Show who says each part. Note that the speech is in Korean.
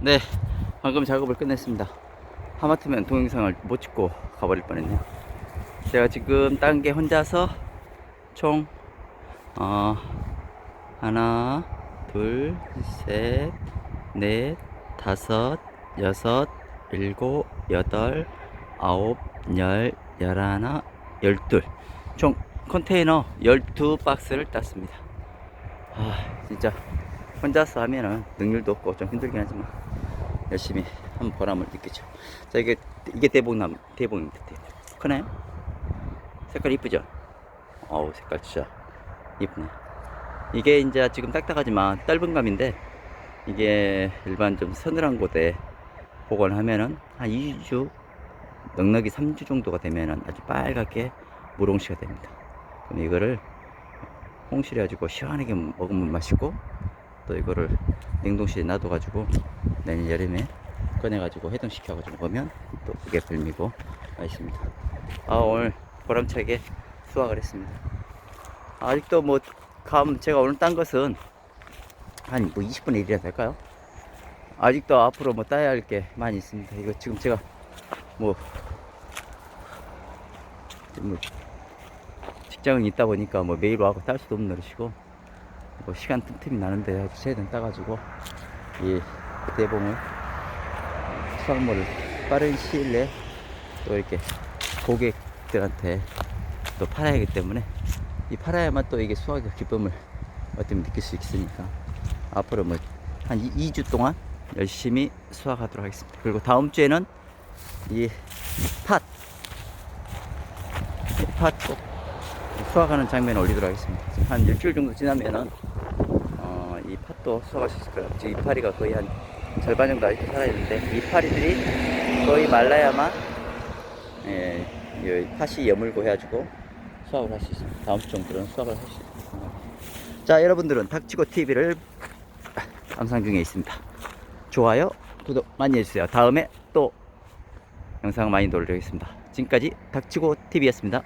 Speaker 1: 네, 방금 작업을 끝냈습니다. 하마터면 동영상을 못 찍고 가버릴 뻔했네요. 제가 지금 딴 게 혼자서 총, 어, 하나, 둘, 셋, 넷, 다섯, 여섯, 일곱, 여덟, 아홉, 열, 열하나, 열둘. 총 컨테이너 12박스를 땄습니다. 아, 진짜 혼자서 하면은 능률도 없고 좀 힘들긴 하지만 열심히 한 보람을 느끼죠. 자, 이게, 이게 대봉나무, 대봉입니다. 대봉. 크나요? 색깔 이쁘죠? 어우, 색깔 진짜 이쁘네. 이게 이제 지금 딱딱하지만 짧은 감인데 이게 일반 좀 서늘한 곳에 보관하면은 한 2주, 넉넉히 3주 정도가 되면은 아주 빨갛게 무롱시가 됩니다. 그럼 이거를 홍실해 가지고 시원하게 먹으면 맛있고 또 이거를 냉동실에 놔둬가지고 내년 여름에 꺼내가지고 해동시켜가지고 먹으면 또 그게 별미고 맛있습니다. 아 오늘 보람차게 수확을 했습니다. 아직도 뭐 감 제가 오늘 딴 것은 한 뭐 20분의 1이라 될까요? 아직도 앞으로 뭐 따야 할 게 많이 있습니다. 이거 지금 제가 뭐, 뭐 직장은 있다 보니까 뭐 매일 와고 딸 수도 없는 노릇이고 뭐 시간 틈틈이 나는데 아주 최대한 따가지고 이 대봉을 수확물을 빠른 시일 내에 또 이렇게 고객들한테 또 팔아야 하기 때문에 이 팔아야만 또 이게 수확의 기쁨을 어떻게 느낄 수 있으니까 앞으로 뭐 한 2주 동안 열심히 수확하도록 하겠습니다. 그리고 다음 주에는 이 팥, 이 팥꼭 수확하는 장면을 올리도록 하겠습니다. 한 일주일 정도 지나면은 어, 이 팥도 수확할 수 있을 거예요. 지금 이파리가 거의 한 절반 정도 아직도 살아있는데 이파리들이 거의 말라야만 예, 이 팥이 여물고 해가지고 수확을 할 수 있습니다. 다음 주 정도는 수확을 할 수 있습니다. 자, 여러분들은 닥치고 TV를 감상 중에 있습니다. 좋아요, 구독 많이 해주세요. 다음에 또 영상 많이 돌리겠습니다. 지금까지 닥치고 TV였습니다.